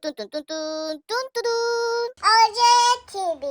뚠뚠뚠뚠뚠뚠뚠뚠뚠 어제 TV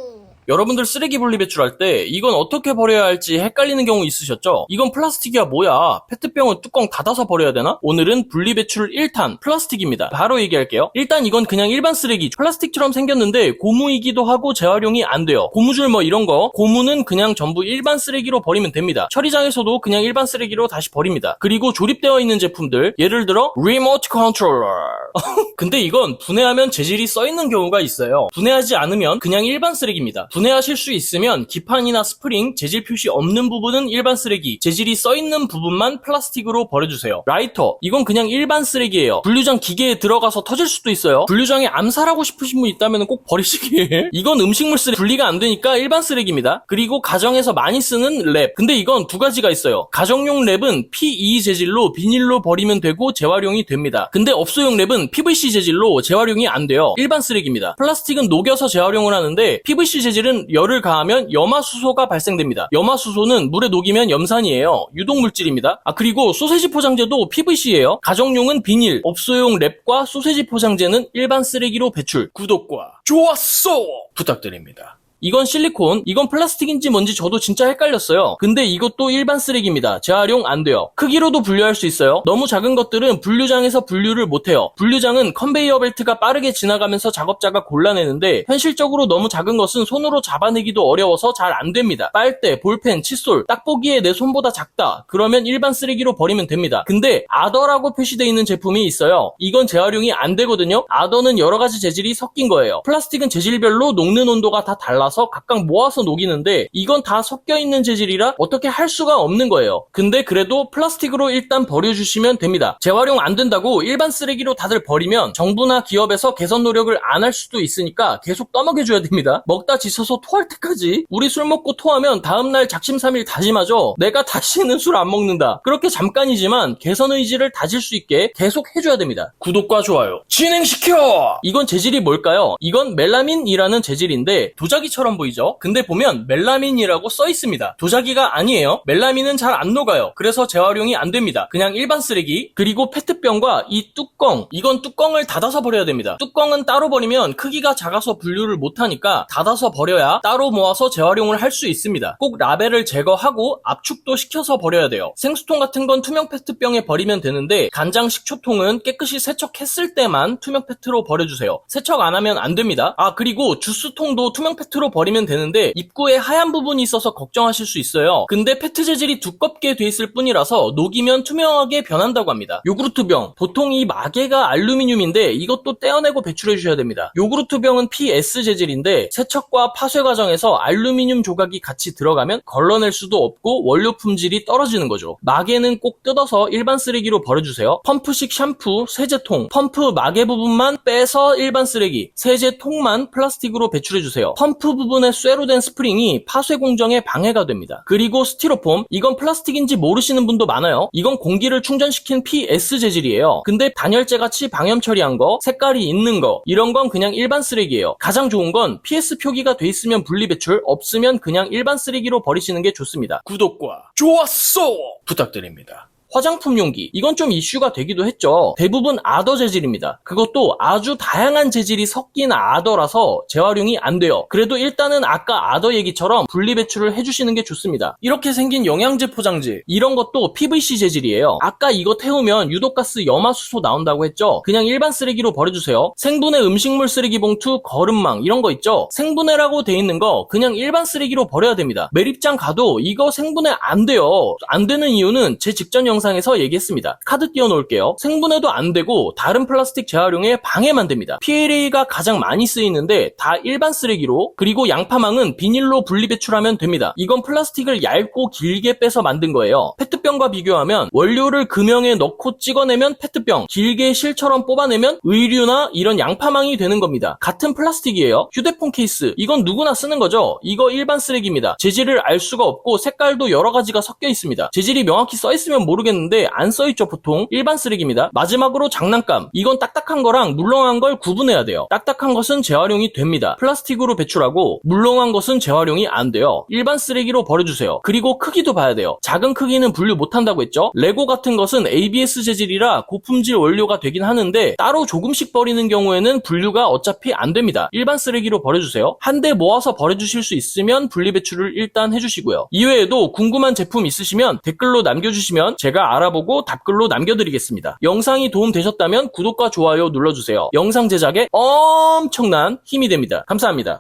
여러분들 쓰레기 분리 배출할 때 이건 어떻게 버려야 할지 헷갈리는 경우 있으셨죠? 이건 플라스틱이야 뭐야? 페트병은 뚜껑 닫아서 버려야 되나? 오늘은 분리 배출 1탄 플라스틱입니다. 바로 얘기할게요. 일단 이건 그냥 일반 쓰레기 플라스틱처럼 생겼는데 고무이기도 하고 재활용이 안 돼요. 고무줄 뭐 이런 거 고무는 그냥 전부 일반 쓰레기로 버리면 됩니다. 처리장에서도 그냥 일반 쓰레기로 다시 버립니다. 그리고 조립되어 있는 제품들 예를 들어 리모트 컨트롤러 근데 이건 분해하면 재질이 써있는 경우가 있어요. 분해하지 않으면 그냥 일반 쓰레기입니다. 분해하실 수 있으면 기판이나 스프링, 재질 표시 없는 부분은 일반 쓰레기, 재질이 써있는 부분만 플라스틱으로 버려주세요. 라이터, 이건 그냥 일반 쓰레기예요. 분류장 기계에 들어가서 터질 수도 있어요. 분류장에 암살하고 싶으신 분 있다면 꼭 버리시길. 이건 음식물 쓰레기 분리가 안 되니까 일반 쓰레기입니다. 그리고 가정에서 많이 쓰는 랩. 근데 이건 두 가지가 있어요. 가정용 랩은 PE 재질로 비닐로 버리면 되고 재활용이 됩니다. 근데 업소용 랩은 PVC 재질로 재활용이 안 돼요. 일반 쓰레기입니다. 플라스틱은 녹여서 재활용을 하는데 PVC 재질은 열을 가하면 염화수소가 발생됩니다. 염화수소는 물에 녹이면 염산이에요. 유독물질입니다. 아 그리고 소세지 포장재도 PVC예요. 가정용은 비닐, 업소용 랩과 소세지 포장재는 일반 쓰레기로 배출. 구독과 좋았어 부탁드립니다. 이건 실리콘, 이건 플라스틱인지 뭔지 저도 진짜 헷갈렸어요. 근데 이것도 일반 쓰레기입니다. 재활용 안 돼요. 크기로도 분류할 수 있어요. 너무 작은 것들은 분류장에서 분류를 못해요. 분류장은 컨베이어 벨트가 빠르게 지나가면서 작업자가 골라내는데 현실적으로 너무 작은 것은 손으로 잡아내기도 어려워서 잘 안 됩니다. 빨대, 볼펜, 칫솔, 딱 보기에 내 손보다 작다. 그러면 일반 쓰레기로 버리면 됩니다. 근데 아더라고 표시되어 있는 제품이 있어요. 이건 재활용이 안 되거든요. 아더는 여러 가지 재질이 섞인 거예요. 플라스틱은 재질별로 녹는 온도가 다 달라서 각각 모아서 녹이는데 이건 다 섞여 있는 재질이라 어떻게 할 수가 없는 거예요. 근데 그래도 플라스틱으로 일단 버려주시면 됩니다. 재활용 안 된다고 일반 쓰레기로 다들 버리면 정부나 기업에서 개선 노력을 안 할 수도 있으니까 계속 떠먹여줘야 됩니다. 먹다 지쳐서 토할 때까지 우리 술 먹고 토하면 다음날 작심삼일 다짐하죠. 내가 다시는 술 안 먹는다. 그렇게 잠깐이지만 개선 의지를 다질 수 있게 계속 해줘야 됩니다. 구독과 좋아요 진행시켜! 이건 재질이 뭘까요? 이건 멜라민이라는 재질인데 도자기 처럼 보이죠? 근데 보면 멜라민이라고 써 있습니다. 도자기가 아니에요. 멜라민은 잘 안 녹아요. 그래서 재활용이 안 됩니다. 그냥 일반 쓰레기 그리고 페트병과 이 뚜껑 이건 뚜껑을 닫아서 버려야 됩니다. 뚜껑은 따로 버리면 크기가 작아서 분류를 못하니까 닫아서 버려야 따로 모아서 재활용을 할 수 있습니다. 꼭 라벨을 제거하고 압축도 시켜서 버려야 돼요. 생수통 같은 건 투명 페트병에 버리면 되는데 간장 식초통은 깨끗이 세척했을 때만 투명 페트로 버려주세요. 세척 안 하면 안 됩니다. 아 그리고 주스통도 투명 페트로 버리면 되는데 입구에 하얀 부분이 있어서 걱정하실 수 있어요. 근데 페트 재질이 두껍게 돼 있을 뿐이라서 녹이면 투명하게 변한다고 합니다. 요구르트 병 보통 이 마개가 알루미늄인데 이것도 떼어내고 배출해 주셔야 됩니다. 요구르트 병은 PS 재질인데 세척과 파쇄 과정에서 알루미늄 조각이 같이 들어가면 걸러낼 수도 없고 원료 품질이 떨어지는 거죠. 마개는 꼭 뜯어서 일반 쓰레기로 버려주세요. 펌프식 샴푸, 세제통, 펌프 마개 부분만 빼서 일반 쓰레기, 세제통만 플라스틱으로 배출해 주세요. 펌프 부분에 쇠로 된 스프링이 파쇄 공정에 방해가 됩니다. 그리고 스티로폼, 이건 플라스틱인지 모르시는 분도 많아요. 이건 공기를 충전시킨 PS 재질이에요. 근데 단열재 같이 방염 처리한 거, 색깔이 있는 거, 이런 건 그냥 일반 쓰레기예요. 가장 좋은 건 PS 표기가 돼 있으면 분리 배출, 없으면 그냥 일반 쓰레기로 버리시는 게 좋습니다. 구독과 좋았어 부탁드립니다. 화장품 용기. 이건 좀 이슈가 되기도 했죠. 대부분 아더 재질입니다. 그것도 아주 다양한 재질이 섞인 아더라서 재활용이 안 돼요. 그래도 일단은 아까 아더 얘기처럼 분리 배출을 해주시는 게 좋습니다. 이렇게 생긴 영양제 포장지. 이런 것도 PVC 재질이에요. 아까 이거 태우면 유독가스 염화수소 나온다고 했죠? 그냥 일반 쓰레기로 버려주세요. 생분해 음식물 쓰레기 봉투 거름망 이런 거 있죠? 생분해라고 돼 있는 거 그냥 일반 쓰레기로 버려야 됩니다. 매립장 가도 이거 생분해 안 돼요. 안 되는 이유는 제 직전 영상 에서 얘기했습니다. 카드 띄워 놓을게요. 생분해도 안 되고 다른 플라스틱 재활용에 방해만 됩니다. PLA가 가장 많이 쓰이는데 다 일반 쓰레기로 그리고 양파망은 비닐로 분리 배출하면 됩니다. 이건 플라스틱을 얇고 길게 빼서 만든 거예요. 페트병과 비교하면 원료를 금형에 넣고 찍어내면 페트병, 길게 실처럼 뽑아내면 의류나 이런 양파망이 되는 겁니다. 같은 플라스틱이에요. 휴대폰 케이스, 이건 누구나 쓰는 거죠. 이거 일반 쓰레기입니다. 재질을 알 수가 없고 색깔도 여러 가지가 섞여 있습니다. 재질이 명확히 써 있으면 모르겠는데 모르겠는데 안 써있죠 보통. 일반 쓰레기입니다. 마지막으로 장난감. 이건 딱딱한 거랑 물렁한 걸 구분해야 돼요. 딱딱한 것은 재활용이 됩니다. 플라스틱으로 배출하고 물렁한 것은 재활용이 안 돼요. 일반 쓰레기로 버려주세요. 그리고 크기도 봐야 돼요. 작은 크기는 분류 못한다고 했죠? 레고 같은 것은 ABS 재질이라 고품질 원료가 되긴 하는데 따로 조금씩 버리는 경우에는 분류가 어차피 안 됩니다. 일반 쓰레기로 버려주세요. 한 대 모아서 버려주실 수 있으면 분리배출을 일단 해주시고요. 이외에도 궁금한 제품 있으시면 댓글로 남겨주시면 제가 알아보고 답글로 남겨드리겠습니다. 영상이 도움되셨다면 구독과 좋아요 눌러주세요. 영상 제작에 엄청난 힘이 됩니다. 감사합니다